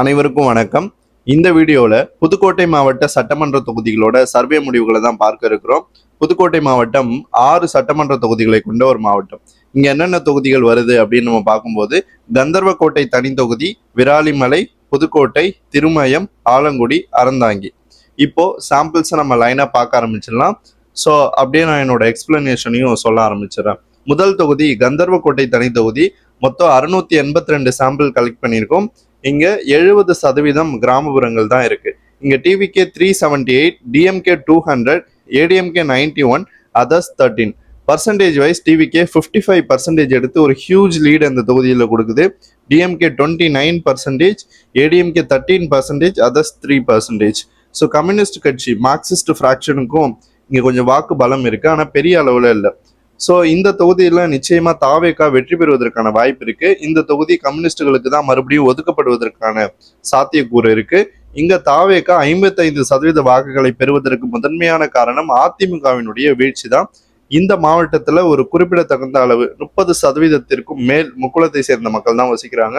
அனைவருக்கும் வணக்கம். இந்த வீடியோவில் புதுக்கோட்டை மாவட்ட சட்டமன்ற தொகுதிகளோட சர்வே முடிவுகளை தான் பார்க்க இருக்கிறோம். புதுக்கோட்டை மாவட்டம் ஆறு சட்டமன்ற தொகுதிகளை கொண்ட ஒரு மாவட்டம். இங்க என்னென்ன தொகுதிகள் வருது அப்படின்னு நம்ம பார்க்கும்போது கந்தர்வக்கோட்டை தனி தொகுதி விராலிமலை புதுக்கோட்டை திருமயம் ஆலங்குடி அறந்தாங்கி. இப்போ சாம்பிள்ஸை நம்ம லைனாக பார்க்க ஆரம்பிச்சிடலாம். ஸோ அப்படியே நான் என்னோட எக்ஸ்பிளனேஷனையும் சொல்ல ஆரம்பிச்சிடறேன். முதல் தொகுதி கந்தர்வக்கோட்டை தனி தொகுதி. மொத்தம் அறுநூத்தி எண்பத்தி ரெண்டு சாம்பிள் கலெக்ட் பண்ணியிருக்கோம். இங்க எழுபது சதவீதம் கிராமப்புறங்கள் தான் இருக்கு. இங்க TVK three seventy eight DMK two hundred ADMK ninety one others thirteen percentage wise TVK fifty five percentage எடுத்து ஒரு ஹியூஜ் லீடு அந்த தொகுதியில் கொடுக்குது. DMK twenty nine percentage ADMK thirteen percentage others three percentage so communist கட்சி Marxist ஃப்ராக்ஷனுக்கும் இங்கே கொஞ்சம் வாக்கு பலம் இருக்குது ஆனால் பெரிய அளவில் இல்லை. ஸோ இந்த தொகுதியில் நிச்சயமா தாவேக்கா வெற்றி பெறுவதற்கான வாய்ப்பு இருக்கு. இந்த தொகுதி கம்யூனிஸ்டுகளுக்கு தான் மறுபடியும் ஒதுக்கப்படுவதற்கான சாத்தியக்கூறு இருக்கு. இங்க தாவேக்கா ஐம்பத்தைந்து சதவீத வாக்குகளை பெறுவதற்கு முதன்மையான காரணம் அதிமுகவினுடைய வீழ்ச்சி தான். இந்த மாவட்டத்துல ஒரு குறிப்பிடத்தகுந்த அளவு முப்பது சதவீதத்திற்கும் மேல் முக்குளத்தை சேர்ந்த மக்கள் தான் வசிக்கிறாங்க.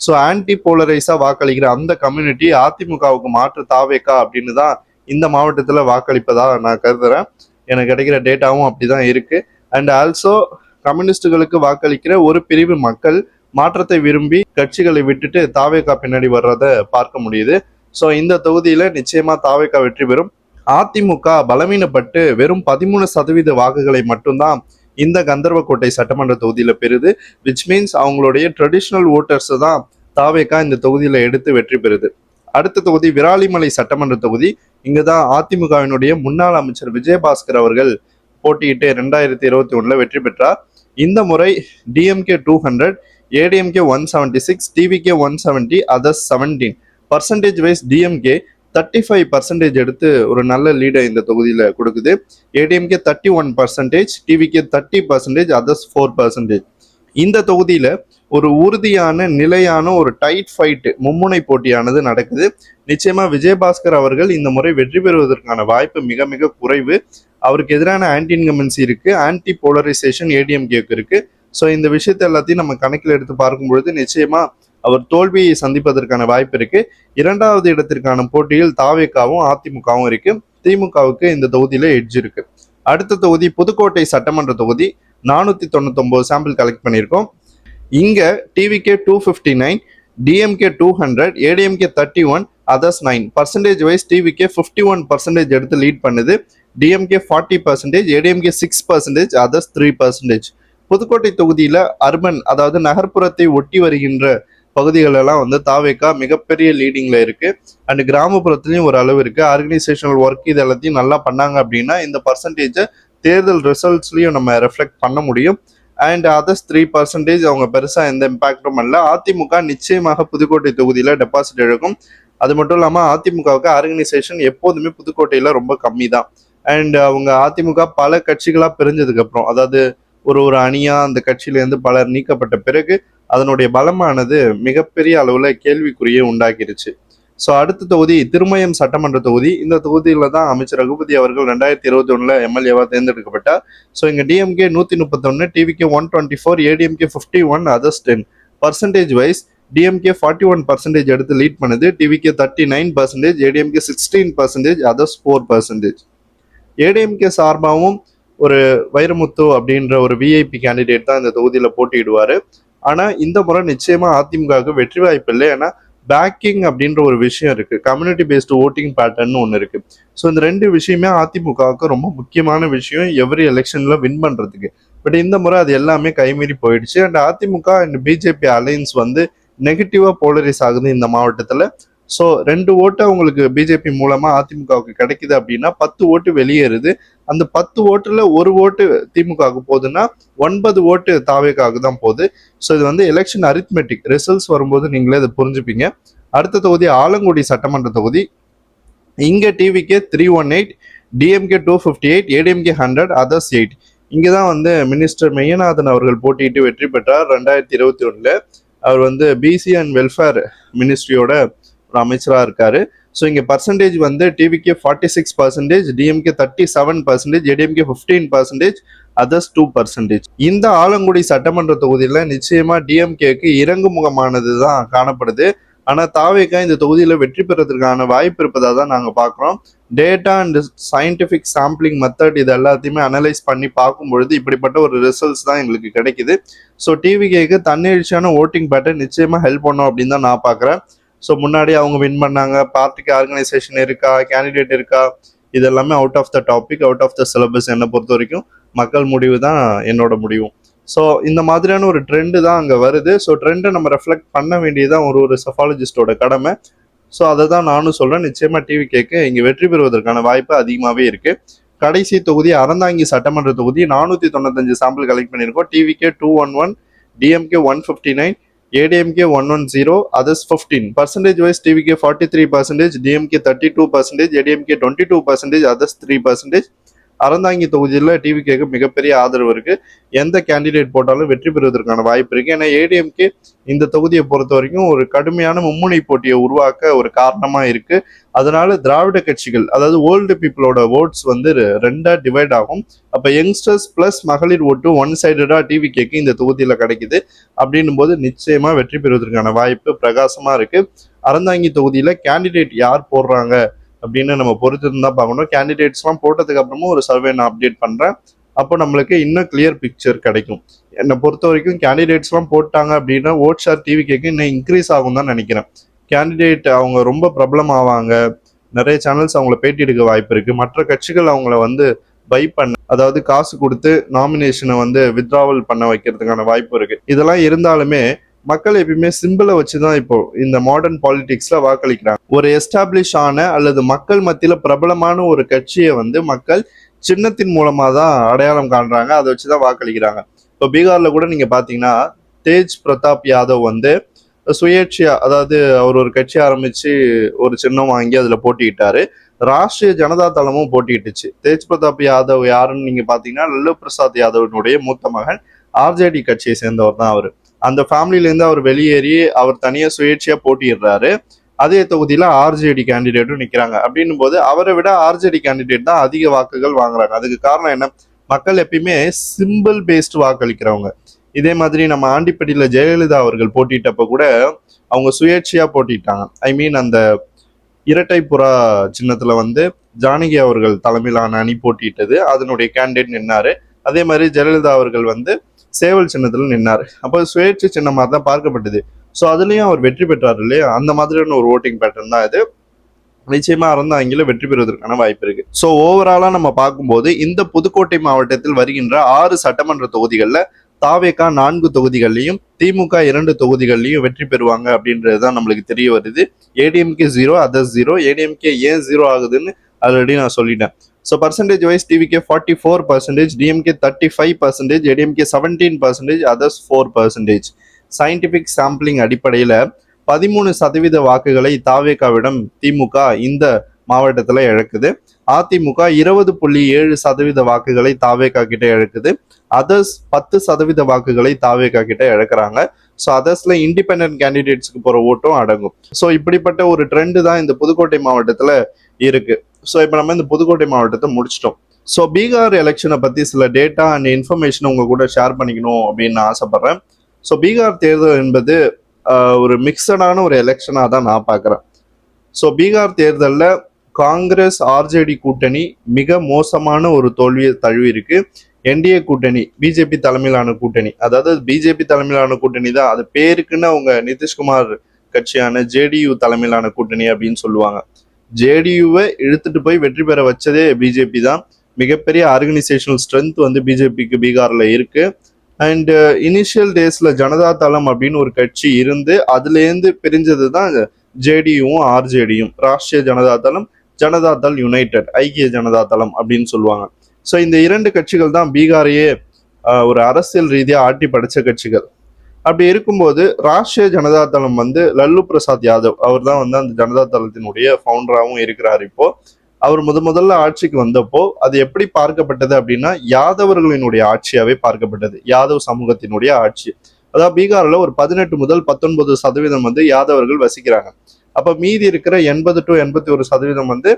ஸோ ஆன்டி போலரைஸா வாக்களிக்கிற அந்த கம்யூனிட்டி அதிமுகவுக்கு மாற்று தாவேக்கா அப்படின்னு தான் இந்த மாவட்டத்துல வாக்களிப்பதா நான் கருதுறேன். எனக்கு கிடைக்கிற டேட்டாவும் அப்படிதான் இருக்கு. அண்ட் ஆல்சோ கம்யூனிஸ்டுகளுக்கு வாக்களிக்கிற ஒரு பிரிவு மக்கள் மாற்றத்தை விரும்பி கட்சிகளை விட்டுட்டு தாவேகா பின்னாடி வர்றதை பார்க்க முடியுது. ஸோ இந்த தொகுதியில நிச்சயமா தாவேகா வெற்றி பெறும். அதிமுக பலவீனப்பட்டு வெறும் பதிமூணு சதவீத வாக்குகளை மட்டும்தான் இந்த கந்தர்வக்கோட்டை சட்டமன்ற தொகுதியில பெறுது. விச் மீன்ஸ் அவங்களுடைய ட்ரெடிஷ்னல் ஓட்டர்ஸ் தான் தாவேகா இந்த தொகுதியில எடுத்து வெற்றி பெறுது. அடுத்த தொகுதி விராலிமலை சட்டமன்ற தொகுதி. இங்கதான் அதிமுகவினுடைய முன்னாள் அமைச்சர் விஜயபாஸ்கர் அவர்கள் போட்டியிட்டு ரெண்டாயிரத்தி இருபத்தி ஒன்றில் வெற்றி பெற்றார். இந்த முறை DMK two hundred ADMK one seventy six TVK one seventy others seventeen percentage wise DMK thirty five percentage எடுத்து ஒரு நல்ல லீடை இந்த தொகுதியில் கொடுக்குது. ADMK thirty one percentage TVK thirty percentage others four percentage இந்த தொகுதியில் ஒரு உறுதியான நிலையான ஒரு டைட் ஃபைட்டு மும்முனை போட்டியானது நடக்குது. நிச்சயமா விஜயபாஸ்கர் அவர்கள் இந்த முறை வெற்றி பெறுவதற்கான வாய்ப்பு மிக மிக குறைவு. அவருக்கு எதிரான ஆன்டி இன்கமென்சி இருக்கு ஆன்டி போலரைசேஷன் ஏடிஎம்கேக்கு இருக்கு. ஸோ இந்த விஷயத்தை எல்லாத்தையும் நம்ம கணக்கில் எடுத்து பார்க்கும் பொழுது நிச்சயமா அவர் தோல்வியை சந்திப்பதற்கான வாய்ப்பு இருக்கு. இரண்டாவது இடத்திற்கான போட்டியில் தாவேக்காவும் அதிமுகவும் இருக்கு. திமுகவுக்கு இந்த தொகுதியில எட்ஜ் இருக்கு. அடுத்த தொகுதி புதுக்கோட்டை சட்டமன்ற தொகுதி. நானூத்தி தொண்ணூத்தொம்போது சாம்பிள் கலெக்ட் பண்ணியிருக்கோம். இங்கே TVK two fifty nine DMK two hundred ADMK thirty one others nine percentage wise TVK fifty one percentage எடுத்து லீட் பண்ணுது. DMK forty percentage ADMK six percentage others three percentage Pudukkottai தொகுதியில் urban அதாவது நகர்ப்புறத்தை ஒட்டி வருகின்ற பகுதிகளெல்லாம் வந்து தாவேக்கா மிகப்பெரிய லீடிங்கில் இருக்குது அண்ட் கிராமப்புறத்துலேயும் ஒரு அளவு இருக்குது ஆர்கனைசேஷனல் ஒர்க் இது எல்லாத்தையும் நல்லா பண்ணாங்க அப்படின்னா இந்த பர்சன்டேஜை தேர்தல் ரிசல்ட்ஸ்லையும் நம்ம ரெஃப்ளெக்ட் பண்ண முடியும். அண்ட் அதர்ஸ் த்ரீ பர்சன்டேஜ் அவங்க பெருசா எந்த இம்பாக்டும் பண்ணல. அதிமுக நிச்சயமாக புதுக்கோட்டை தொகுதியில டெபாசிட் இழக்கும் அது மட்டும் இல்லாம அதிமுகவுக்கு ஆர்கனைசேஷன் எப்போதுமே புதுக்கோட்டையில ரொம்ப கம்மி தான் அண்ட் அவங்க அதிமுக பல கட்சிகளா பிரிஞ்சதுக்கு அப்புறம் அதாவது ஒரு ஒரு அணியா அந்த கட்சியிலேருந்து பலர் நீக்கப்பட்ட பிறகு அதனுடைய பலமானது மிகப்பெரிய அளவுல கேள்விக்குறியை உண்டாக்கிருச்சு. ஸோ அடுத்த தொகுதி திருமயம் சட்டமன்ற தொகுதி. இந்த தொகுதியில் தான் அமைச்சர் ரகுபதி அவர்கள் ரெண்டாயிரத்தி இருபத்தி ஒன்றில் எம்எல்ஏவாக தேர்ந்தெடுக்கப்பட்டார். ஸோ இங்கே டிஎம்கே நூற்றி முப்பத்தொன்று TVK one twenty four ADMK fifty one others ten percentage wise DMK forty one percentage எடுத்து லீட் பண்ணுது. TVK thirty nine percentage ADMK sixteen percentage others four percentage ADMK சார்பாகவும் ஒரு வைரமுத்து அப்படின்ற ஒரு விஐபி கேண்டிடேட் தான் இந்த தொகுதியில் போட்டியிடுவார். ஆனால் இந்த முறை நிச்சயமாக அதிமுகவுக்கு வெற்றி வாய்ப்பு இல்லை. ஏன்னா பேக்கிங் அப்படின்ற ஒரு விஷயம் இருக்கு. கம்யூனிட்டி பேஸ்டு ஓட்டிங் பேட்டர்ன் ஒன்று இருக்கு. ஸோ இந்த ரெண்டு விஷயமே அதிமுகவுக்கு ரொம்ப முக்கியமான விஷயம் எவ்ரி எலெக்ஷன்ல வின் பண்றதுக்கு. பட் இந்த முறை அது எல்லாமே கைமீறி போயிடுச்சு. And AIADMK and BJP alliance வந்து நெகட்டிவா போலரைஸ் ஆகுது இந்த மாவட்டத்துல. ஸோ ரெண்டு ஓட்டு அவங்களுக்கு பிஜேபி மூலமாக அதிமுகவுக்கு கிடைக்குது அப்படின்னா பத்து ஓட்டு வெளியேறுது. அந்த பத்து ஓட்டில் ஒரு ஓட்டு திமுகவுக்கு போகுதுன்னா ஒன்பது ஓட்டு தாவேக்காவுக்கு தான் போகுது. ஸோ இது வந்து எலெக்ஷன் அரித்மெட்டிக் ரிசல்ட்ஸ் வரும்போது நீங்களே இதை புரிஞ்சுப்பீங்க. அடுத்த தொகுதி ஆலங்குடி சட்டமன்ற தொகுதி. இங்கே TVK three one eight DMK two fifty eight ADMK hundred others eight இங்கே தான் வந்து மினிஸ்டர் மெய்யநாதன் அவர்கள் போட்டியிட்டு வெற்றி பெற்றார். ரெண்டாயிரத்தி இருபத்தி ஒன்றில் அவர் வந்து பிசி அண்ட் வெல்ஃபேர் மினிஸ்ட்ரியோட ஒரு அமைச்சராக இருக்காரு. ஸோ இங்கே பர்சன்டேஜ் வந்து TVK forty six percentage DMK thirty seven percentage ADMK fifteen percentage others two percentage இந்த ஆலங்குடி சட்டமன்ற தொகுதியில் நிச்சயமாக டிஎம்கேக்கு இறங்கு முகமானது தான் காணப்படுது. ஆனால் தாவேக்கா இந்த தொகுதியில் வெற்றி பெறதுக்கான வாய்ப்பு இருப்பதாக தான் நாங்கள் பார்க்குறோம் data and scientific sampling method இது எல்லாத்தையுமே அனலைஸ் பண்ணி பார்க்கும் பொழுது இப்படிப்பட்ட ஒரு ரிசல்ட்ஸ் தான் எங்களுக்கு கிடைக்குது. ஸோ டிவிகேக்கு தன்னெழுச்சியான ஓட்டிங் பேட்டர் நிச்சயமாக ஹெல்ப் பண்ணும் அப்படின்னு தான் நான் பார்க்குறேன் ஸோ முன்னாடி அவங்க வின் பண்ணாங்க. பார்ட்டிக்கு ஆர்கனைசேஷன் இருக்கா? கேண்டிடேட் இருக்கா? இதெல்லாமே out of the topic out of the syllabus என்னை பொறுத்த வரைக்கும் மக்கள் முடிவு தான் என்னோட முடிவும் ஸோ இந்த மாதிரியான ஒரு ட்ரெண்டு தான் அங்கே வருது. ஸோ ட்ரெண்டை நம்ம ரெஃப்ளெக்ட் பண்ண வேண்டியதுதான் ஒரு ஒரு சஃபாலஜிஸ்டோட கடமை. ஸோ அதை தான் நானும் சொல்கிறேன் நிச்சயமாக டிவி கேட்க இங்கே வெற்றி பெறுவதற்கான வாய்ப்பு அதிகமாகவே இருக்குது கடைசி தொகுதி அறந்தாங்கி சட்டமன்ற தொகுதி நானூற்றி தொண்ணூத்தஞ்சு சாம்பிள் கலெக்ட் பண்ணியிருக்கோம். TVK two one one DMK one fifty nine ADMK one one zero others fifteen percentage wise TVK forty three percentage DMK thirty two percentage ADMK twenty Aranthangi தொகுதியில் டிவிகேக்கு மிகப்பெரிய ஆதரவு இருக்கு. எந்த கேண்டிடேட் போட்டாலும் வெற்றி பெறுவதற்கான வாய்ப்பு இருக்கு. ஏன்னா ஏடிஎம்கே இந்த தொகுதியை பொறுத்த வரைக்கும் ஒரு கடுமையான மும்முனை போட்டியை உருவாக்க ஒரு காரணமா இருக்கு. அதனால திராவிட கட்சிகள் அதாவது ஓல்டு பீப்புளோட ஓட்ஸ் வந்து ரெண்டா டிவைட் ஆகும். அப்ப யங்ஸ்டர்ஸ் பிளஸ் மகளிர் ஓட்டு ஒன் சைடடா டிவிகேக்கு இந்த தொகுதியில கிடைக்குது. அப்படின்னும் போது நிச்சயமா வெற்றி பெறுவதற்கான வாய்ப்பு பிரகாசமா இருக்கு. அறந்தாங்கி தொகுதியில கேண்டிடேட் யார் போடுறாங்க? அப்படின்னு நம்ம பொறுத்து தான் பார்க்கணும் கேண்டிடேட்ஸ்லாம் போட்டதுக்கு அப்புறமும் ஒரு சர்வே நான் அப்டேட் பண்ணுறேன் அப்போ நம்மளுக்கு இன்னும் கிளியர் பிக்சர் கிடைக்கும். என்னை பொறுத்த வரைக்கும் கேண்டிடேட்ஸ்லாம் போட்டாங்க அப்படின்னா ஓட் ஷேர் டிவி கேக்கு இன்னும் இன்க்ரீஸ் ஆகும் தான் நினைக்கிறேன். கேண்டிடேட் அவங்க ரொம்ப ப்ராப்ளம் ஆவாங்க. நிறைய சேனல்ஸ் அவங்கள பேட்டி எடுக்க வாய்ப்பு இருக்கு. மற்ற கட்சிகள் அவங்கள வந்து பை பண்ண அதாவது காசு கொடுத்து நாமினேஷனை வந்து வித்ராவல் பண்ண வைக்கிறதுக்கான வாய்ப்பு இருக்கு. இதெல்லாம் இருந்தாலுமே மக்கள் எப்பயுமே சிம்பிளை வச்சு தான் இப்போ இந்த மாடர்ன் பாலிடிக்ஸ்ல வாக்களிக்கிறாங்க. ஒரு எஸ்டாப்ளிஷ் ஆன அல்லது மக்கள் மத்தியில பிரபலமான ஒரு கட்சியை வந்து மக்கள் சின்னத்தின் மூலமா தான் அடையாளம் காண்றாங்க. அதை வச்சு தான் வாக்களிக்கிறாங்க. இப்போ பீகார்ல கூட நீங்க பாத்தீங்கன்னா தேஜ் பிரதாப் யாதவ் வந்து சுயேட்சியா அதாவது அவர் ஒரு கட்சி ஆரம்பிச்சு ஒரு சின்னம் வாங்கி அதுல போட்டிக்கிட்டாரு ராஷ்டிரிய ஜனதா தளமும் போட்டிக்கிட்டுச்சு தேஜ் பிரதாப் யாதவ் யாருன்னு நீங்க பாத்தீங்கன்னா லல்லு பிரசாத் யாதவனுடைய மூத்த மகன் ஆர்ஜேடி கட்சியை சேர்ந்தவர் தான் அவர். அந்த ஃபேமிலியிலேருந்து அவர் வெளியேறி அவர் தனியாக சுயேட்சையாக போட்டிடுறாரு அதே தொகுதியில் ஆர்ஜேடி கேண்டிடேட்டும் நிற்கிறாங்க அப்படின்னும் போது அவரை விட ஆர்ஜேடி கேண்டிடேட் தான் அதிக வாக்குகள் வாங்குறாங்க. அதுக்கு காரணம் என்ன? மக்கள் எப்பயுமே சிம்பிள் பேஸ்டு வாக்களிக்கிறவங்க. இதே மாதிரி நம்ம ஆண்டிப்பட்டியில் ஜெயலலிதா அவர்கள் போட்டிட்டப்ப கூட அவங்க சுயேட்சையாக போட்டிட்டாங்க. ஐ மீன் அந்த இரட்டை புறா சின்னத்தில் வந்து ஜானகி அவர்கள் தலைமையிலான அணி போட்டியிட்டது. அதனுடைய கேண்டிடேட் நின்னாரு. அதே மாதிரி ஜெயலலிதா அவர்கள் வந்து சேவல் சின்னத்தில் நின்னார். அப்போ சுயேட்சை சின்னமாக தான் பார்க்கப்பட்டது. ஸோ அதுலேயும் அவர் வெற்றி பெற்றார் இல்லையா? அந்த மாதிரியான ஒரு ஓட்டிங் பேட்டர்ன் தான் இது. நிச்சயமா அறந்தாங்கில வெற்றி பெறுவதற்கான வாய்ப்பு இருக்கு. ஸோ ஓவராலா நம்ம பார்க்கும்போது இந்த புதுக்கோட்டை மாவட்டத்தில் வருகின்ற ஆறு சட்டமன்ற தொகுதிகளில் தாவேக்கா நான்கு தொகுதிகள்லையும் திமுக இரண்டு தொகுதிகள்லையும் வெற்றி பெறுவாங்க அப்படின்றது தான் நம்மளுக்கு தெரிய வருது. ADMK zero others zero ADMK ஏன் ஜீரோ ஆகுதுன்னு ஆல்ரெடி நான் சொல்லிட்டேன். So percentage wise TVK forty four percentage DMK thirty five percentage ADMK seventeen percentage others four percentage scientific sampling அடிப்படையில் பதிமூணு சதவீத வாக்குகளை தாவேகாவிடம் திமுக இந்த மாவட்டத்தில் இழக்குது. அதிமுக இருபது புள்ளி ஏழு சதவீத வாக்குகளை தாவேகா கிட்ட இழக்குது. அதர்ஸ் பத்து சதவீத வாக்குகளை தாவேகா கிட்ட இழக்கிறாங்க. ஸோ அதர்ஸ்ல இண்டிபெண்ட் கேண்டிடேட்ஸ்க்கு போற ஓட்டும் அடங்கும். ஸோ இப்படிப்பட்ட ஒரு ட்ரெண்டு தான் இந்த புதுக்கோட்டை மாவட்டத்தில் இருக்கு. ஸோ இப்போ நம்ம இந்த புதுக்கோட்டை மாவட்டத்தை முடிச்சிட்டோம். ஸோ பீகார் எலெக்ஷனை பத்தி சில டேட்டா அண்ட் இன்ஃபர்மேஷன் உங்க கூட ஷேர் பண்ணிக்கணும் அப்படின்னு நான் ஆசைப்படுறேன். ஸோ பீகார் தேர்தல் என்பது ஆஹ், ஒரு மிக்சடான ஒரு எலெக்ஷனாக தான் நான் பார்க்குறேன். ஸோ பீகார் தேர்தலில் காங்கிரஸ் ஆர்ஜேடி கூட்டணி மிக மோசமான ஒரு தோல்வியை தழுவி இருக்கு என்டிஏ கூட்டணி பிஜேபி தலைமையிலான கூட்டணி. அதாவது பிஜேபி தலைமையிலான கூட்டணி தான். அது பேருக்குன்னு அவங்க நிதிஷ்குமார் கட்சியான ஜேடியு தலைமையிலான கூட்டணி அப்படின்னு சொல்லுவாங்க. ஜேடியுவை இழுத்துட்டு போய் வெற்றி பெற வச்சதே பிஜேபி தான். மிகப்பெரிய ஆர்கனைசேஷனல் ஸ்ட்ரென்த் வந்து பிஜேபிக்கு பீகாரில் இருக்கு. அண்டு இனிஷியல் டேஸில் ஜனதா தளம் அப்படின்னு ஒரு கட்சி இருந்து அதுலேருந்து பிரிஞ்சது தான் ஜேடியும் ஆர்ஜேடியும். ராஷ்டிரிய ஜனதா தளம் ஜனதா தள் யுனைடெட் ஐக்கிய ஜனதா தளம் அப்படின்னு சொல்லுவாங்க. ஸோ இந்த இரண்டு கட்சிகள் தான் பீகாரையே uh, ஒரு அரசியல் ரீதியாக ஆட்டி படைச்ச கட்சிகள். அப்படி இருக்கும்போது ராஷ்டிரிய ஜனதா தளம் வந்து லல்லு பிரசாத் யாதவ் அவர் தான் வந்து அந்த ஜனதா தளத்தினுடைய ஃபவுண்டராகவும் இருக்கிறார் இப்போ. அவர் முத முதல்ல ஆட்சிக்கு வந்தப்போ அது எப்படி பார்க்கப்பட்டது அப்படின்னா யாதவர்களினுடைய ஆட்சியாவே பார்க்கப்பட்டது. யாதவ் சமூகத்தினுடைய ஆட்சி. அதாவது பீகார்ல ஒரு பதினெட்டு முதல் பத்தொன்பது சதவீதம் வந்து யாதவர்கள் வசிக்கிறாங்க. அப்ப மீதி இருக்கிற எண்பது டு எண்பத்தி ஒரு சதவீதம் வந்து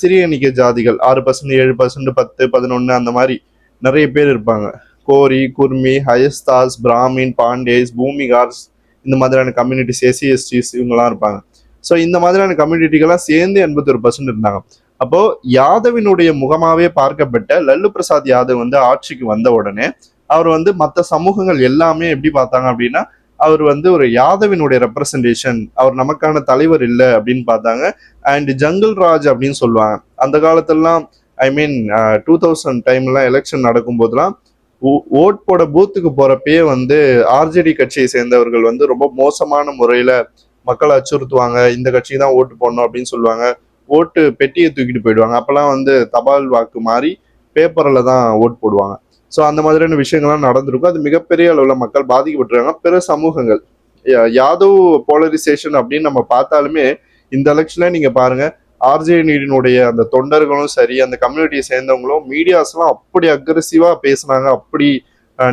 சிறிய எண்ணிக்கை ஜாதிகள். ஆறு பர்சன்ட் ஏழு பர்சன்ட் பத்து பதினொன்னு அந்த மாதிரி நிறைய பேர் இருப்பாங்க. கோரி குர்மி ஹயஸ்தாஸ் பிராமின் பாண்டேஸ் பூமிகார்ஸ் இந்த மாதிரியான கம்யூனிட்டிஸ் எஸ்சி எஸ்டிஸ் இவங்கெல்லாம் இருப்பாங்க. ஸோ இந்த மாதிரியான கம்யூனிட்டிகள்லாம் சேர்ந்து எண்பத்தொரு பர்சன்ட் இருந்தாங்க. அப்போ யாதவினுடைய முகமாவே பார்க்கப்பட்ட லல்லு பிரசாத் யாதவ் வந்து ஆட்சிக்கு வந்த உடனே அவர் வந்து மற்ற சமூகங்கள் எல்லாமே எப்படி பார்த்தாங்க அப்படின்னா அவர் வந்து ஒரு யாதவினுடைய ரெப்ரசன்டேஷன் அவர் நமக்கான தலைவர் இல்லை அப்படின்னு பார்த்தாங்க. அண்ட் ஜங்கிள் ராஜ் அப்படின்னு சொல்லுவாங்க. அந்த காலத்துலலாம் ஐ மீன் டூ தௌசண்ட் டைம்லாம் எலெக்ஷன் நடக்கும்போதெல்லாம் ஓட் போட பூத்துக்கு போறப்பயே வந்து ஆர்ஜேடி கட்சியை சேர்ந்தவர்கள் வந்து ரொம்ப மோசமான முறையில மக்களை அச்சுறுத்துவாங்க இந்த கட்சிக்கு தான் ஓட்டு போடணும் அப்படின்னு சொல்லுவாங்க. ஓட்டு பெட்டியை தூக்கிட்டு போயிடுவாங்க. அப்பெல்லாம் வந்து தபால் வாக்கு மாறி பேப்பரில் தான் ஓட் போடுவாங்க. ஸோ அந்த மாதிரியான விஷயங்கள்லாம் நடந்திருக்கும். அது மிகப்பெரிய அளவில் மக்கள் பாதிக்கப்பட்டிருக்காங்க. பிற சமூகங்கள். யா- யாதவ் போலரிசேஷன் அப்படின்னு நம்ம பார்த்தாலுமே இந்த எலெக்ஷன்ல நீங்க பாருங்க ஆர்ஜே நீடினுடைய அந்த தொண்டர்களும் சரி அந்த கம்யூனிட்டியை சேர்ந்தவங்களும் மீடியாஸ்லாம் அப்படி அக்ரெசிவா பேசுனாங்க. அப்படி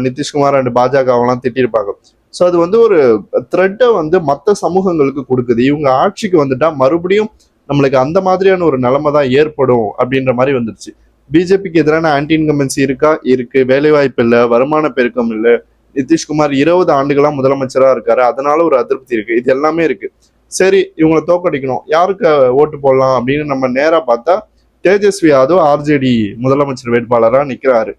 நிதிஷ்குமார் அண்ட் பாஜகவெல்லாம் திட்டிருப்பாங்க. ஸோ அது வந்து ஒரு த்ரெட்டை வந்து மற்ற சமூகங்களுக்கு கொடுக்குது. இவங்க ஆட்சிக்கு வந்துட்டா மறுபடியும் நம்மளுக்கு அந்த மாதிரியான ஒரு நிலைமை தான் ஏற்படும் அப்படின்ற மாதிரி வந்துருச்சு. பிஜேபிக்கு எதிரான ஆன்டி இன்கம்பன்சி இருக்கா? இருக்கு. வேலைவாய்ப்பு இல்லை. வருமான பெருக்கம் இல்லை. நிதிஷ்குமார் இருபது ஆண்டுகளாக முதலமைச்சராக இருக்காரு. அதனால ஒரு அதிருப்தி இருக்கு. இது எல்லாமே இருக்கு. சரி இவங்களை தோக்கடிக்கணும் யாருக்கு ஓட்டு போடலாம் அப்படின்னு நம்ம நேராக பார்த்தா தேஜஸ்வி யாதவ் ஆர்ஜேடி முதலமைச்சர் வேட்பாளராக நிற்கிறாரு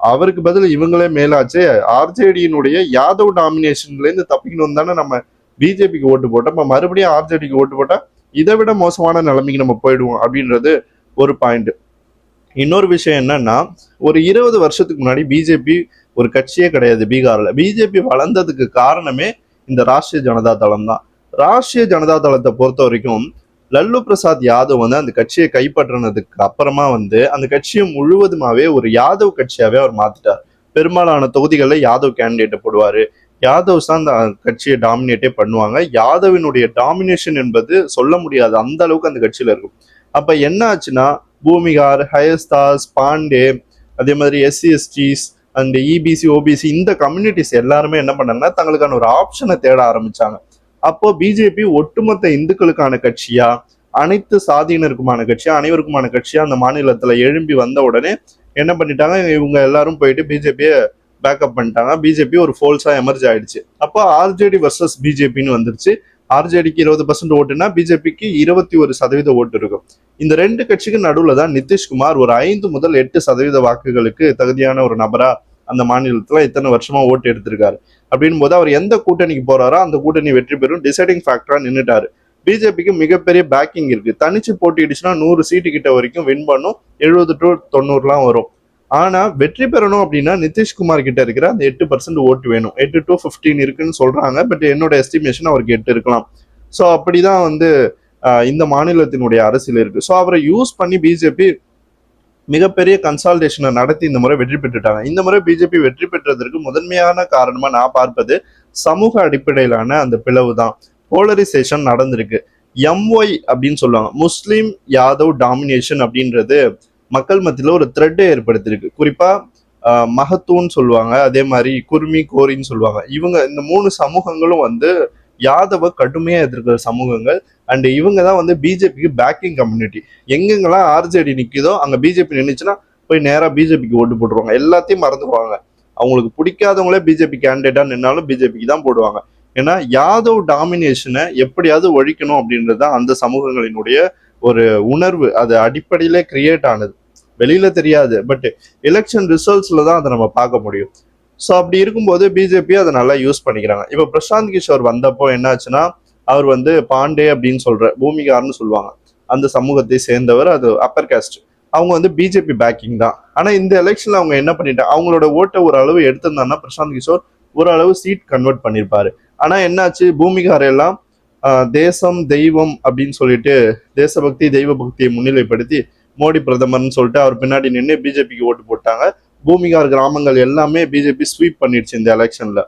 அவருக்கு பதில் இவங்களே மேலாச்சே. ஆர்ஜேடியினுடைய யாதவ் டாமினேஷன்லேருந்து தப்பிக்கணும் தானே நம்ம பிஜேபிக்கு ஓட்டு போட்டோம். இப்போ மறுபடியும் ஆர்ஜேடிக்கு ஓட்டு போட்டால் இதை விட மோசமான நிலைமைக்கு நம்ம போயிடுவோம் அப்படின்றது ஒரு பாயிண்ட் இன்னொரு விஷயம் என்னன்னா ஒரு இருபது வருஷத்துக்கு முன்னாடி பிஜேபி ஒரு கட்சியே கிடையாது பீகாரில். பிஜேபி வளர்ந்ததுக்கு காரணமே இந்த ராஷ்டிரிய ஜனதா தளம் தான் ராஷ்டிரிய ஜனதா தளத்தை பொறுத்த வரைக்கும் லல்லு பிரசாத் யாதவ் வந்து அந்த கட்சியை கைப்பற்றினதுக்கு அப்புறமா வந்து அந்த கட்சியை முழுவதுமாவே ஒரு யாதவ் கட்சியாவே அவர் மாத்திட்டார். பெரும்பாலான தொகுதிகளில் யாதவ் கேண்டிடேட்டை போடுவாரு. யாதவ்ஸ் தான் அந்த கட்சியை டாமினேட்டே பண்ணுவாங்க. யாதவினுடைய டாமினேஷன் என்பது சொல்ல முடியாது. அந்த அளவுக்கு அந்த கட்சியில இருக்கும். அப்ப என்ன ஆச்சுன்னா பூமிகார் ஹயஸ்தாஸ் பாண்டே அதே மாதிரி SC STs and EBC OBC இந்த கம்யூனிட்டிஸ் எல்லாருமே என்ன பண்ணாங்கன்னா தங்களுக்கான ஒரு ஆப்ஷனை தேட ஆரம்பிச்சாங்க. அப்போ பிஜேபி ஒட்டுமொத்த இந்துக்களுக்கான கட்சியா அனைத்து சாதியினருக்குமான கட்சியா அனைவருக்குமான கட்சியா அந்த மாநிலத்துல எழும்பி வந்த உடனே என்ன பண்ணிட்டாங்க இவங்க எல்லாரும் போயிட்டு பிஜேபியை பேக்கப் பண்ணிட்டாங்க. பிஜேபி ஒரு ஃபோல்ஸா எமர்ஜ் ஆயிடுச்சு. அப்போ ஆர்ஜேடி வர்சஸ் பிஜேபின்னு வந்துருச்சு. ஆர்ஜேடிக்கு இருபது பர்சன்ட் ஓட்டுனா பிஜேபிக்கு இருபத்தி ஒரு சதவீத ஓட்டு இருக்கும். இந்த ரெண்டு கட்சிக்கு நடுவில் தான் நிதிஷ்குமார் ஒரு ஐந்து முதல் எட்டு சதவீத வாக்குகளுக்கு தகுதியான ஒரு நபரா அந்த மாநிலத்துல இத்தனை வருஷமா ஓட்டு எடுத்திருக்காரு. அப்படின் போது அவர் எந்த கூட்டணிக்கு போறாரோ அந்த கூட்டணி வெற்றி பெறும் டிசைடிங் ஃபேக்டரா நின்றுட்டாரு பிஜேபிக்கு மிகப்பெரிய பேக்கிங் இருக்கு. தனிச்சு போட்டிடுச்சுன்னா நூறு சீட்டு கிட்ட வரைக்கும் வின் பண்ணும். எழுபது டு தொண்ணூறுலாம் வரும். ஆனா வெற்றி பெறணும் அப்படின்னா நிதிஷ்குமார் கிட்ட இருக்கிற அந்த எட்டு பர்சன்ட் ஓட்டு வேணும். எட்டு டு 15 இருக்குன்னு சொல்றாங்க. பட் என்னோட எஸ்டிமேஷன் அவருக்கு எட்டு இருக்கலாம். ஸோ அப்படிதான் வந்து இந்த மாநிலத்தினுடைய அரசியல் இருக்கு. ஸோ அவரை யூஸ் பண்ணி பிஜேபி மிகப்பெரிய கன்சால்டேஷனை நடத்தி இந்த முறை வெற்றி பெற்றுட்டாங்க. இந்த முறை பிஜேபி வெற்றி பெற்றதற்கு முதன்மையான காரணமா நான் பார்ப்பது சமூக அடிப்படையிலான அந்த பிளவு தான் போலரைசேஷன் நடந்திருக்கு எம்ஒய் அப்படின்னு சொல்லுவாங்க. முஸ்லீம் யாதவ் டாமினேஷன் அப்படின்றது மக்கள் மத்தியில் ஒரு த்ரெட்டை ஏற்படுத்தியிருக்கு. குறிப்பாக மகத்துவன்னு சொல்லுவாங்க. அதே மாதிரி குர்மி கோரின்னு சொல்லுவாங்க. இவங்க இந்த மூணு சமூகங்களும் வந்து யாதவ கடுமையா எதிர்க்கிற சமூகங்கள் அண்ட் இவங்க தான் வந்து பிஜேபிக்கு பேக்கிங் கம்யூனிட்டி எங்கெங்கெல்லாம் ஆர்ஜேடி நிக்குதோ அங்க பிஜேபி நின்றுச்சுன்னா போய் நேரா பிஜேபிக்கு ஓட்டு போட்டுருவாங்க. எல்லாத்தையும் மறந்துடுவாங்க. அவங்களுக்கு பிடிக்காதவங்களே பிஜேபி கேண்டிடேட்டா நின்னாலும் பிஜேபிக்கு தான் போடுவாங்க. ஏன்னா யாதவ் டாமினேஷனை எப்படியாவது ஒழிக்கணும் அப்படின்றது தான் அந்த சமூகங்களினுடைய ஒரு உணர்வு. அது அடிப்படையிலே கிரியேட் ஆனது. வெளியில தெரியாது. பட் எலெக்ஷன் ரிசல்ட்ஸ்ல தான் அதை நம்ம பார்க்க முடியும். ஸோ அப்படி இருக்கும்போது பிஜேபி அதை நல்லா யூஸ் பண்ணிக்கிறாங்க. இப்போ பிரசாந்த் கிஷோர் வந்தப்போ என்னாச்சுன்னா அவர் வந்து பாண்டே அப்படின்னு சொல்ற பூமிகார்னு சொல்லுவாங்க. அந்த சமூகத்தை சேர்ந்தவர் அது அப்பர் காஸ்ட் அவங்க வந்து பிஜேபி பேக்கிங் தான். ஆனால் இந்த எலெக்ஷனில் அவங்க என்ன பண்ணிட்டாங்க அவங்களோட ஓட்டை ஒரு அளவு எடுத்திருந்தாங்கன்னா பிரசாந்த் கிஷோர் ஓரளவு சீட் கன்வெர்ட் பண்ணியிருப்பாரு ஆனால் என்னாச்சு? பூமிகார் எல்லாம் தேசம் தெய்வம் அப்படின்னு சொல்லிட்டு தேசபக்தி தெய்வ பக்தியை முன்னிலைப்படுத்தி மோடி பிரதமர்னு சொல்லிட்டு அவர் பின்னாடி நின்று பிஜேபிக்கு ஓட்டு போட்டாங்க. பூமிகார் கிராமங்கள் எல்லாமே பிஜேபி ஸ்வீப் பண்ணிடுச்சு இந்த எலெக்ஷன்ல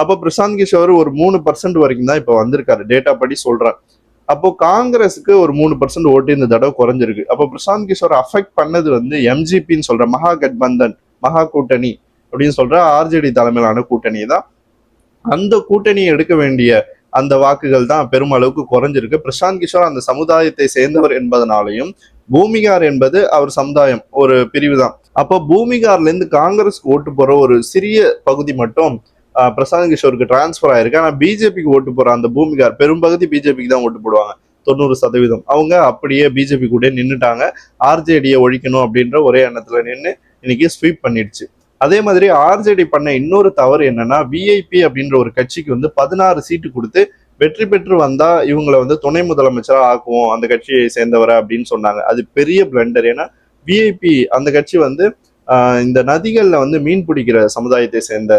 அப்போ பிரசாந்த் கிஷோர் ஒரு மூணு பர்சன்ட் வரைக்கும் தான் இப்போ வந்திருக்காரு. டேட்டா படி சொல்றேன். அப்போ காங்கிரஸுக்கு ஒரு மூணு பர்சன்ட் ஓட்டு இந்த தடவை குறைஞ்சிருக்கு. அப்போ பிரசாந்த் கிஷோர் அஃபெக்ட் பண்ணது வந்து எம்ஜிபின்னு சொல்ற மகா கட்பந்தன் மகா கூட்டணி அப்படின்னு சொல்ற ஆர்ஜேடி தலைமையிலான கூட்டணி தான். அந்த கூட்டணியை எடுக்க வேண்டிய அந்த வாக்குகள் தான் பெருமளவுக்கு குறைஞ்சிருக்கு. பிரசாந்த் கிஷோர் அந்த சமுதாயத்தை சேர்ந்தவர் என்பதனாலையும் பூமிகார் என்பது அவர் சமுதாயம் ஒரு பிரிவு தான் அப்போ பூமிகார்ல இருந்து காங்கிரஸ்க்கு ஓட்டு போற ஒரு சிறிய பகுதி மட்டும் பிரசாந்த் கிஷோருக்கு டிரான்ஸ்ஃபர் ஆயிருக்கு. ஆனா பிஜேபிக்கு ஓட்டு போற அந்த பூமிகார் பெரும்பகுதி பிஜேபிக்கு தான் ஓட்டு போடுவாங்க தொண்ணூறு சதவீதம். அவங்க அப்படியே பிஜேபி கூட நின்றுட்டாங்க ஆர்ஜேடியை ஒழிக்கணும் அப்படின்ற ஒரே எண்ணத்துல நின்று இன்னைக்கு ஸ்வீப் பண்ணிடுச்சு. அதே மாதிரி ஆர்ஜேடி பண்ண இன்னொரு தவறு என்னன்னா விஐபி அப்படின்ற ஒரு கட்சிக்கு வந்து பதினாறு சீட்டு கொடுத்து வெற்றி பெற்று வந்தா இவங்களை வந்து துணை முதலமைச்சரா ஆக்குவோம் அந்த கட்சியை சேர்ந்தவரை அப்படின்னு சொன்னாங்க. அது பெரிய பிளண்டர் ஏன்னா விஐபி அந்த கட்சி வந்து இந்த நதிகள்ல வந்து மீன் பிடிக்கிற சமுதாயத்தை சேர்ந்த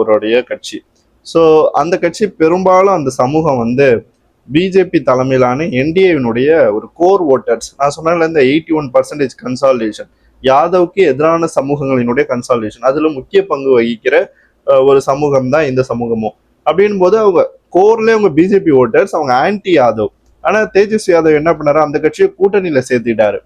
ஒருடைய கட்சி. ஸோ அந்த கட்சி பெரும்பாலும் அந்த சமூகம் வந்து பிஜேபி தலைமையிலான என்டிஏவினுடைய ஒரு கோர் ஓட்டர்ஸ் நான் சொன்னதுல இந்த எயிட்டி ஒன் பர்சன்டேஜ் கன்சால்டேஷன் யாதவுக்கு எதிரான சமூகங்களினுடைய கன்சால்டேஷன் அதுல முக்கிய பங்கு வகிக்கிற ஒரு சமூகம் தான் இந்த சமூகமும். அப்படின் போது அவங்க கோர்ல அவங்க பிஜேபி ஓட்டர்ஸ் அவங்க ஆன்டி யாதவ். ஆனா தேஜஸ்வி யாதவ் என்ன பண்ணாரு? அந்த கட்சியை கூட்டணியில சேர்த்துட்டாரு.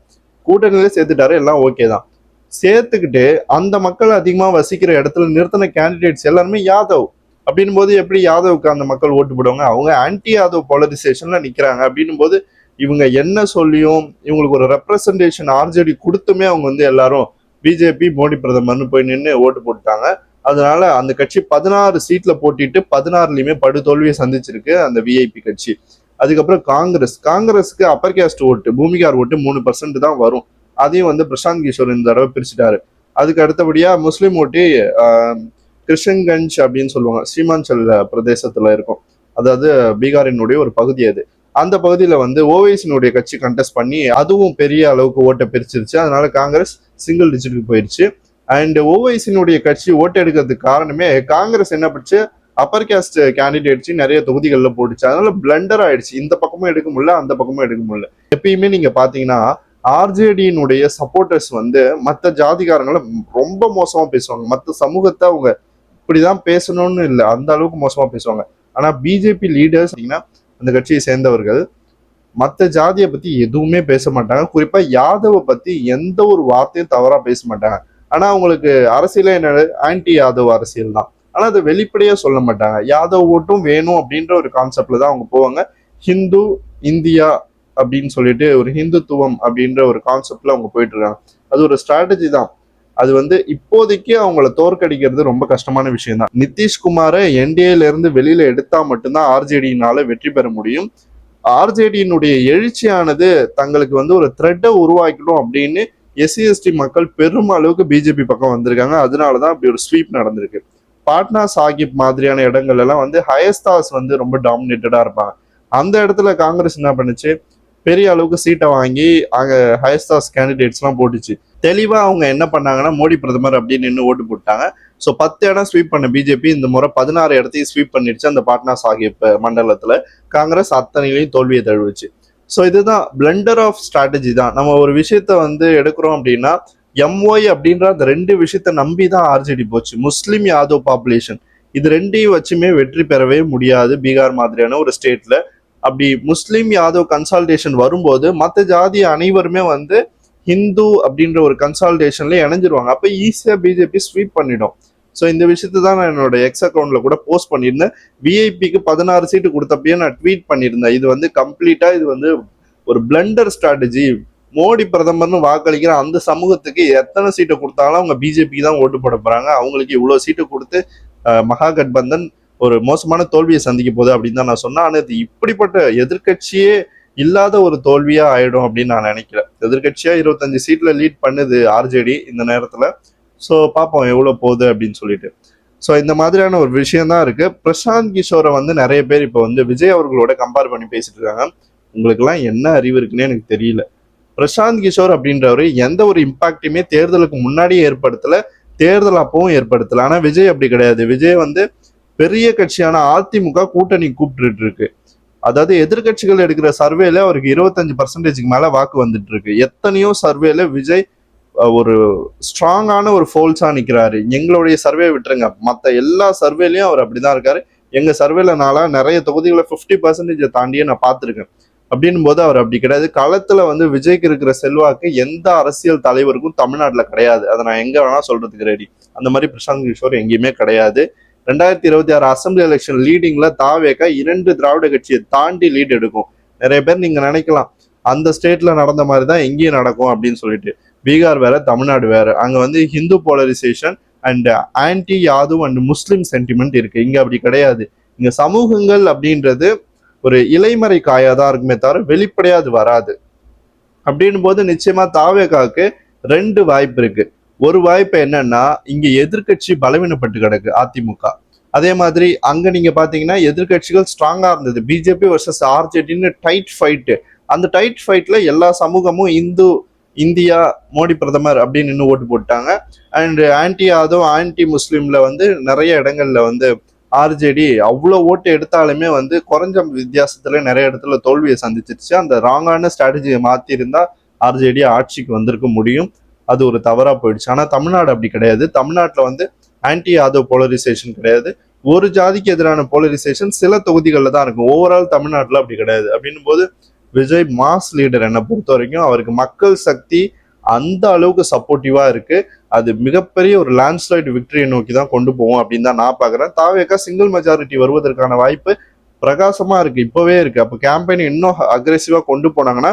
கூட்டணியில சேர்த்துட்டாரு எல்லாம் ஓகே தான். சேர்த்துக்கிட்டு அந்த மக்கள் அதிகமா வசிக்கிற இடத்துல நிறுத்தின கேண்டிடேட்ஸ் எல்லாருமே யாதவ். அப்படின் போது எப்படி யாதவுக்கு அந்த மக்கள் ஓட்டு போடுவாங்க? அவங்க ஆன்டி யாதவ் போலரைசேஷன்ல நிக்கிறாங்க. அப்படின்னும் போது இவங்க என்ன சொல்லியும் இவங்களுக்கு ஒரு ரெப்ரசன்டேஷன் ஆர்ஜேடி கொடுத்துமே அவங்க வந்து எல்லாரும் பிஜேபி மோடி பிரதமர்னு போய் நின்று ஓட்டு போட்டாங்க அதனால அந்த கட்சி பதினாறு சீட்ல போட்டிட்டு பதினாறுலயுமே படுதோல்வியை சந்திச்சிருக்கு அந்த விஐபி கட்சி. அதுக்கப்புறம் காங்கிரஸ். காங்கிரஸ்க்கு அப்பர் கேஸ்ட் ஓட்டு பூமிகார் ஓட்டு மூணு பர்சன்ட் தான் வரும். அதையும் வந்து பிரசாந்த் கிஷோர் இந்த தடவை பிரிச்சுட்டாரு. அதுக்கு அடுத்தபடியா முஸ்லீம் ஓட்டு கிருஷ்ணன்கஞ்ச் அப்படின்னு சொல்லுவாங்க. சீமாஞ்சல் பிரதேசத்துல இருக்கும். அதாவது பீகாரினுடைய ஒரு பகுதி அது. அந்த பகுதியில வந்து ஓவைசினுடைய கட்சி கண்டெஸ்ட் பண்ணி அதுவும் பெரிய அளவுக்கு ஓட்டை பிரிச்சிருச்சு. அதனால காங்கிரஸ் சிங்கிள் டிஜிட்டுக்கு போயிருச்சு. அண்ட் ஓவைசினுடைய கட்சி ஓட்டு எடுக்கிறதுக்கு காரணமே காங்கிரஸ் என்ன பண்ணுச்சு? அப்பர் கேஸ்ட் கேண்டிடேட்ஸ் நிறைய தொகுதிகளில் போட்டுச்சு. அதனால பிளண்டர் ஆயிடுச்சு. இந்த பக்கமும் எடுக்க முடியல அந்த பக்கமும் எடுக்க முடியல. எப்பயுமே நீங்க பாத்தீங்கன்னா ஆர்ஜேடியினுடைய சப்போர்ட்டர்ஸ் வந்து மற்ற ஜாதிகாரங்களை ரொம்ப மோசமா பேசுவாங்க. மற்ற சமூகத்தை அவங்க இப்படிதான் பேசணும்னு இல்லை. அந்த அளவுக்கு மோசமா பேசுவாங்க. ஆனா பிஜேபி லீடர்ஸ் அந்த கட்சியை சேர்ந்தவர்கள் மற்ற ஜாதியை பத்தி எதுவுமே பேச மாட்டாங்க. குறிப்பா யாதவை பத்தி எந்த ஒரு வார்த்தையும் தவறா பேச மாட்டாங்க. ஆனால் அவங்களுக்கு அரசியலே என்ன ஆன்டி யாதவ் அரசியல் தான். ஆனால் அதை வெளிப்படையாக சொல்ல மாட்டாங்க. யாதவ் ஓட்டும் வேணும் அப்படின்ற ஒரு கான்செப்டில் தான் அவங்க போவாங்க. ஹிந்து இந்தியா அப்படின்னு சொல்லிட்டு ஒரு ஹிந்துத்துவம் அப்படின்ற ஒரு கான்செப்டில் அவங்க போயிட்டு இருக்காங்க. அது ஒரு ஸ்ட்ராட்டஜி தான். அது வந்து இப்போதைக்கு அவங்கள தோற்கடிக்கிறது ரொம்ப கஷ்டமான விஷயம் தான். நிதிஷ்குமாரை என்டிஏல இருந்து வெளியில எடுத்தா மட்டும்தான் ஆர்ஜேடியினால வெற்றி பெற முடியும். ஆர்ஜேடியினுடைய எழுச்சியானது தங்களுக்கு வந்து ஒரு த்ரெட்டை உருவாக்கணும் அப்படின்னு எஸ்சி எஸ்டி மக்கள் பெரும் அளவுக்கு பிஜேபி பக்கம் வந்திருக்காங்க. அதனால தான் அப்படி ஒரு ஸ்வீப் நடந்திருக்கு. பாட்னா சாஹிப் மாதிரியான இடங்கள் எல்லாம் வந்து ஹயஸ்தாஸ் வந்து ரொம்ப டாமினேட்டடாக இருப்பாங்க. அந்த இடத்துல காங்கிரஸ் என்ன பண்ணுச்சு? பெரிய அளவுக்கு சீட்டை வாங்கி அங்கே ஹயஸ்தாஸ் கேண்டிடேட்ஸ்லாம் போட்டுச்சு. தெளிவாக அவங்க என்ன பண்ணாங்கன்னா மோடி பிரதமர் அப்படின்னு நின்று ஓட்டு போட்டாங்க. ஸோ பத்து இடம் ஸ்வீப் பண்ண பிஜேபி இந்த முறை பதினாறு இடத்தையும் ஸ்வீப் பண்ணிடுச்சு அந்த பாட்னா சாஹிப் மண்டலத்தில். காங்கிரஸ் அத்தனையிலையும் தோல்வியை தழுவுச்சு. ஸோ இதுதான் பிளண்டர் ஆஃப் ஸ்ட்ராட்டஜி தான். நம்ம ஒரு விஷயத்த வந்து எடுக்கிறோம் அப்படின்னா எம்ஒய் அப்படின்ற அந்த ரெண்டு விஷயத்த நம்பி தான் ஆர்ஜேடி போச்சு. முஸ்லீம் யாதவ் பாப்புலேஷன் இது ரெண்டையும் வச்சுமே வெற்றி பெறவே முடியாது பீகார் மாதிரியான ஒரு ஸ்டேட்ல அப்படி முஸ்லீம் யாதவ் கன்சால்டேஷன் வரும்போது மற்ற ஜாதி அனைவருமே வந்து ஹிந்து அப்படின்ற ஒரு கன்சால்டேஷன்ல இணைஞ்சிருவாங்க. அப்ப ஈஸியா பிஜேபி ஸ்வீப் பண்ணிடும். ஸோ இந்த விஷயத்தை தான் நான் என்னோட எக்ஸ் அக்கௌண்ட்ல கூட போஸ்ட் பண்ணியிருந்தேன். விஐபிக்கு பதினாறு சீட்டு கொடுத்தப்பயே நான் ட்வீட் பண்ணியிருந்தேன். இது வந்து கம்ப்ளீட்டா இது வந்து ஒரு பிளண்டர் ஸ்ட்ராட்டஜி மோடி பிரதமர்னு வாக்களிக்கிற அந்த சமூகத்துக்கு எத்தனை சீட்டை கொடுத்தாலும் அவங்க பிஜேபிக்கு தான் ஓட்டு போட போறாங்க. அவங்களுக்கு இவ்வளோ சீட்டு கொடுத்து மகாகட்பந்தன் ஒரு மோசமான தோல்வியை சந்திக்க போகுது அப்படின்னு தான் நான் சொன்னேன். ஆனால் இது இப்படிப்பட்ட எதிர்க்கட்சியே இல்லாத ஒரு தோல்வியா ஆயிடும் அப்படின்னு நான் நினைக்கிறேன். எதிர்கட்சியா இருபத்தஞ்சு சீட்ல லீட் பண்ணுது ஆர்ஜேடி இந்த நேரத்துல. ஸோ பார்ப்போம் எவ்வளோ போகுது அப்படின்னு சொல்லிட்டு. ஸோ இந்த மாதிரியான ஒரு விஷயம் தான் இருக்கு. பிரசாந்த் கிஷோரை வந்து நிறைய பேர் இப்போ வந்து விஜய் அவர்களோட கம்பேர் பண்ணி பேசிட்டு இருக்காங்க. உங்களுக்குலாம் என்ன அறிவு இருக்குன்னு எனக்கு தெரியல. பிரசாந்த் கிஷோர் அப்படின்றவர் எந்த ஒரு இம்பாக்டையுமே தேர்தலுக்கு முன்னாடியே ஏற்படுத்தல தேர்தல் அப்பவும் ஏற்படுத்தல. ஆனா விஜய் அப்படி கிடையாது. விஜய் வந்து பெரிய கட்சியான அதிமுக கூட்டணி கூப்பிட்டு இருக்கு. அதாவது எதிர்க்கட்சிகள் எடுக்கிற சர்வேல அவருக்கு இருபத்தஞ்சு பர்சன்டேஜ்க்கு மேல வாக்கு வந்துட்டு இருக்கு. எத்தனையோ சர்வேல விஜய் ஒரு ஸ்ட்ராங்கான ஒரு ஃபோல்ஸாக நிற்கிறாரு எங்களுடைய சர்வே விட்டுருங்க. மற்ற எல்லா சர்வேலையும் அவர் அப்படிதான் இருக்காரு. எங்கள் சர்வேல நிறைய தொகுதிகளை ஃபிஃப்டி பர்சன்டேஜை தாண்டியே நான் பார்த்துருக்கேன். அப்படின்னும் போது அவர் அப்படி கிடையாது. களத்தில் வந்து விஜய்க்கு இருக்கிற செல்வாக்கு எந்த அரசியல் தலைவருக்கும் தமிழ்நாட்டில் கிடையாது. அதை நான் எங்கே வேணால் சொல்கிறதுக்கு ரெடி அந்த மாதிரி பிரசாந்த் கிஷோர் எங்கேயுமே கிடையாது. ரெண்டாயிரத்தி இருபத்தி ஆறு அசம்பிளி எலெக்ஷன் லீடிங்ல தாவேக்கா இரண்டு திராவிட கட்சியை தாண்டி லீட் எடுக்கும். நிறைய பேர் நீங்க நினைக்கலாம். அந்த ஸ்டேட்ல நடந்த மாதிரி தான் எங்கேயும் நடக்கும் அப்படின்னு சொல்லிட்டு. பீகார் வேற தமிழ்நாடு வேற. அங்க வந்து Hindu polarisation and anti Yadav and Muslim sentiment இருக்கு. இங்க அப்படி கிடையாது. இங்க சமூகங்கள் அப்படின்றது ஒரு இலைமறை காயா தான் இருக்குமே தவிர வெளிப்படையா அது வராது. அப்படின்னும் போது நிச்சயமா தாவேகாவுக்கு ரெண்டு வாய்ப்பு இருக்கு. ஒரு வாய்ப்பு என்னன்னா இங்க எதிர்க்கட்சி பலவீனப்பட்டு கிடக்கு அதிமுக. அதே மாதிரி அங்க நீங்க பாத்தீங்கன்னா எதிர்க்கட்சிகள் ஸ்ட்ராங்கா இருந்தது. பிஜேபி வர்சஸ் ஆர்ஜேடின்னு டைட் ஃபைட்டு அந்த டைட் ஃபைட்ல எல்லா சமூகமும் இந்து இந்தியா மோடி பிரதமர் அப்படின்னு நின்று ஓட்டு போட்டாங்க. அண்ட் ஆன்டி யாதவ் ஆன்டி முஸ்லீம்ல வந்து நிறைய இடங்கள்ல வந்து ஆர்ஜேடி அவ்வளோ ஓட்டு எடுத்தாலுமே வந்து குறைஞ்ச வித்தியாசத்துல நிறைய இடத்துல தோல்வியை சந்திச்சிருச்சு. அந்த ராங்கான ஸ்ட்ராட்டஜியை மாத்தி ஆர்ஜேடி ஆட்சிக்கு வந்திருக்க முடியும். அது ஒரு தவறா போயிடுச்சு. ஆனா தமிழ்நாடு அப்படி கிடையாது. தமிழ்நாட்டில் வந்து ஆன்டி யாதவ் போலரைசேஷன் கிடையாது. ஒரு ஜாதிக்கு எதிரான போலரைசேஷன் சில தொகுதிகளில் தான் இருக்கும். ஓவரால் தமிழ்நாட்டில் அப்படி கிடையாது. அப்படின்னும் போது விஜய் மாஸ் லீடர் என்னை பொறுத்த வரைக்கும் அவருக்கு மக்கள் சக்தி அந்த அளவுக்கு சப்போர்ட்டிவா இருக்கு. அது மிகப்பெரிய ஒரு லேண்ட்ஸ்லைட் விக்டரியை நோக்கி தான் கொண்டு போவோம் அப்படின்னு தான் நான் பாக்குறேன் தாவேக்கா சிங்கிள் மெஜாரிட்டி வருவதற்கான வாய்ப்பு பிரகாசமா இருக்கு. இப்பவே இருக்கு. அப்போ கேம்பெயின் இன்னும் அக்ரெசிவா கொண்டு போனாங்கன்னா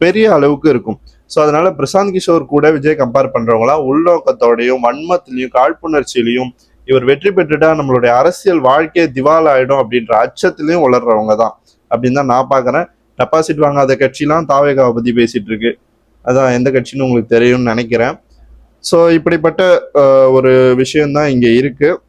பெரிய அளவுக்கு இருக்கும். ஸோ அதனால பிரசாந்த் கிஷோர் கூட விஜய் கம்பேர் பண்றவங்களாம் உள்நோக்கத்தோடையும் வன்மத்திலையும் காழ்ப்புணர்ச்சியிலையும் இவர் வெற்றி பெற்றுட்டா நம்மளுடைய அரசியல் வாழ்க்கையை திவால் ஆயிடும் அப்படின்ற அச்சத்திலையும் வளர்றவங்க தான் அப்படின்னு தான் நான் பாக்குறேன் டெபாசிட் வாங்காத கட்சிலாம் தாவேகாவை பற்றி பேசிகிட்டு இருக்கு அதான் எந்த கட்சின்னு உங்களுக்கு தெரியும்னு நினைக்கிறேன். ஸோ இப்படிப்பட்ட ஒரு விஷயந்தான் இங்கே இருக்குது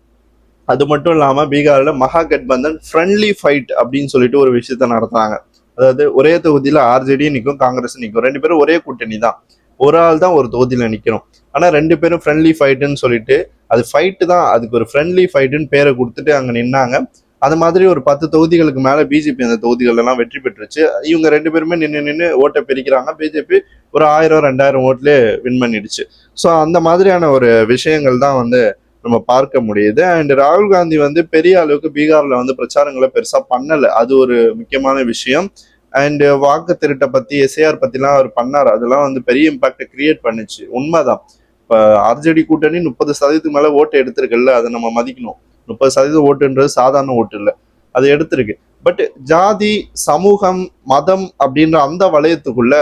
அது மட்டும் இல்லாமல் பீகாரில் மகா கட்பந்தன் ஃப்ரெண்ட்லி ஃபைட் அப்படின்னு சொல்லிட்டு ஒரு விஷயத்த நடத்துறாங்க. அதாவது ஒரே தொகுதியில் ஆர்ஜேடியும் நிற்கும் காங்கிரஸ் நிற்கும் ரெண்டு பேரும் ஒரே கூட்டணி தான். ஒரு ஆள் தான் ஒரு தொகுதியில் நிற்கணும் ஆனால் ரெண்டு பேரும் ஃப்ரெண்ட்லி ஃபைட்டுன்னு சொல்லிட்டு அது ஃபைட்டு தான். அதுக்கு ஒரு ஃப்ரெண்ட்லி ஃபைட்டுன்னு பேரை கொடுத்துட்டு அங்கே நின்னாங்க. அது மாதிரி ஒரு பத்து தொகுதிகளுக்கு மேல பிஜேபி அந்த தொகுதிகள் எல்லாம் வெற்றி பெற்றுச்சு. இவங்க ரெண்டு பேருமே நின்று நின்று ஓட்டை பிரிக்கிறாங்க. பிஜேபி ஒரு ஆயிரம் ரெண்டாயிரம் ஓட்லயே வின் பண்ணிடுச்சு. ஸோ அந்த மாதிரியான ஒரு விஷயங்கள் தான் வந்து நம்ம பார்க்க முடியுது. அண்ட் ராகுல் காந்தி வந்து பெரிய அளவுக்கு பீகார்ல வந்து பிரச்சாரங்களை பெருசா பண்ணல. அது ஒரு முக்கியமான விஷயம். அண்ட் வாக்கு திருட்டை பத்தி எஸ்ஏஆர் பத்திலாம் அவர் பண்ணார். அதெல்லாம் வந்து பெரிய இம்பாக்டை கிரியேட் பண்ணுச்சு. உண்மைதான். இப்போ ஆர்ஜேடி கூட்டணி முப்பது சதவீதத்துக்கு மேல ஓட்டு எடுத்திருக்குல்ல அதை நம்ம மதிக்கணும். முப்பது சதவீதம் ஓட்டுன்றது சாதாரண ஓட்டு இல்லை. அது எடுத்திருக்கு. பட் ஜாதி சமூகம் மதம் அப்படின்ற அந்த வளையத்துக்குள்ள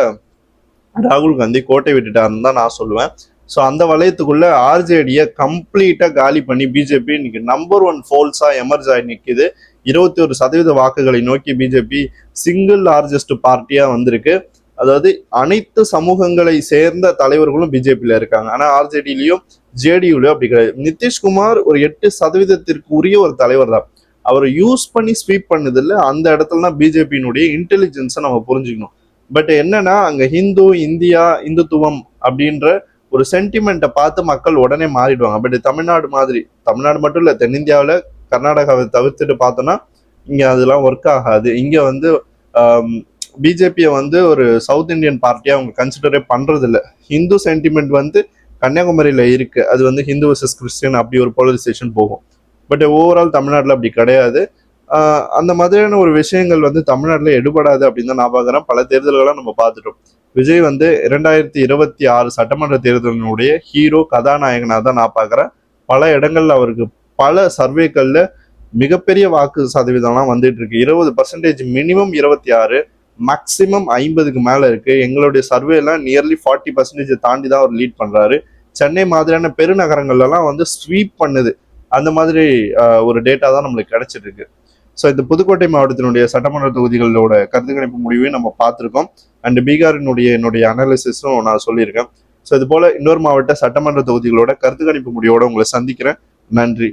ராகுல் காந்தி கோட்டை விட்டுட்டாருன்னு தான் நான் சொல்லுவேன். ஸோ அந்த வளையத்துக்குள்ள ஆர்ஜேடியை கம்ப்ளீட்டா காலி பண்ணி பிஜேபி இன்னைக்கு நம்பர் ஒன் ஃபோல்ஸா எமர்ஜ் ஆகி நிக்குது. இருபத்தி ஒரு சதவீத வாக்குகளை நோக்கி பிஜேபி சிங்கிள் லார்ஜஸ்ட் பார்ட்டியா வந்திருக்கு. அதாவது அனைத்து சமூகங்களை சேர்ந்த தலைவர்களும் பிஜேபியில இருக்காங்க. ஆனா ஆர்ஜேடியிலயும் ஜேடியூலயும் அப்படி கிடையாது. நிதிஷ்குமார் ஒரு எட்டு சதவீதத்திற்கு உரிய ஒரு தலைவர் தான். அவரை யூஸ் பண்ணி ஸ்வீப் பண்ணதில்ல. அந்த இடத்துல தான் பிஜேபியினுடைய இன்டெலிஜென்ஸை நம்ம புரிஞ்சுக்கணும். பட் என்னன்னா அங்க ஹிந்து இந்தியா இந்துத்துவம் அப்படின்ற ஒரு சென்டிமெண்ட்டை பார்த்து மக்கள் உடனே மாறிடுவாங்க. பட் தமிழ்நாடு மாதிரி தமிழ்நாடு மட்டும் இல்லை தென்னிந்தியாவில் கர்நாடகாவை தவிர்த்துட்டு பார்த்தோன்னா இங்கே அதெல்லாம் ஒர்க் ஆகாது. இங்கே வந்து பிஜேபியை வந்து ஒரு சவுத் இந்தியன் பார்ட்டியாக அவங்க கன்சிடரே பண்ணுறதில்ல ஹிந்து சென்டிமெண்ட் வந்து கன்னியாகுமரியில் இருக்குது அது வந்து ஹிந்து வர்சஸ் கிறிஸ்டியன் அப்படி ஒரு போலரைசேஷன் போகும். பட் ஓவரால் தமிழ்நாட்டில் அப்படி கிடையாது. அந்த மாதிரியான ஒரு விஷயங்கள் வந்து தமிழ்நாட்டில் எடுபடாது அப்படின்னு தான் நான் பார்க்குறேன் பல தேர்தல்களாக நம்ம பார்த்துட்டோம். விஜய் வந்து இரண்டாயிரத்தி இருபத்தி ஆறு சட்டமன்ற தேர்தலினுடைய ஹீரோ கதாநாயகனாக தான் நான் பார்க்குறேன் பல இடங்களில் அவருக்கு பல சர்வேக்களில் மிகப்பெரிய வாக்கு சதவீதம்லாம் வந்துட்டு இருக்கு. இருபது பர்சன்டேஜ் மினிமம் இருபத்தி ஆறு. மேக்ஸிமம் ஐம்பதுக்கு மேலே இருக்கு. எங்களுடைய சர்வே எல்லாம் நியர்லி ஃபார்ட்டி பர்சன்டேஜ் தாண்டி தான் அவர் லீட் பண்ணுறாரு சென்னை மாதிரியான பெருநகரங்கள்லாம் வந்து ஸ்வீப் பண்ணுது. அந்த மாதிரி ஒரு டேட்டா தான் நம்மளுக்கு கிடைச்சிட்டு இருக்கு ஸோ இந்த புதுக்கோட்டை மாவட்டத்தினுடைய சட்டமன்ற தொகுதிகளோட கருத்து கணிப்பு முடிவையும் நம்ம பார்த்துருக்கோம். அண்ட் பீகாரினுடைய என்னுடைய அனாலிசிஸும் நான் சொல்லியிருக்கேன். ஸோ இது போல இன்னொரு மாவட்ட சட்டமன்ற தொகுதிகளோட கருத்து கணிப்பு முடிவோட உங்களை சந்திக்கிறேன். நன்றி.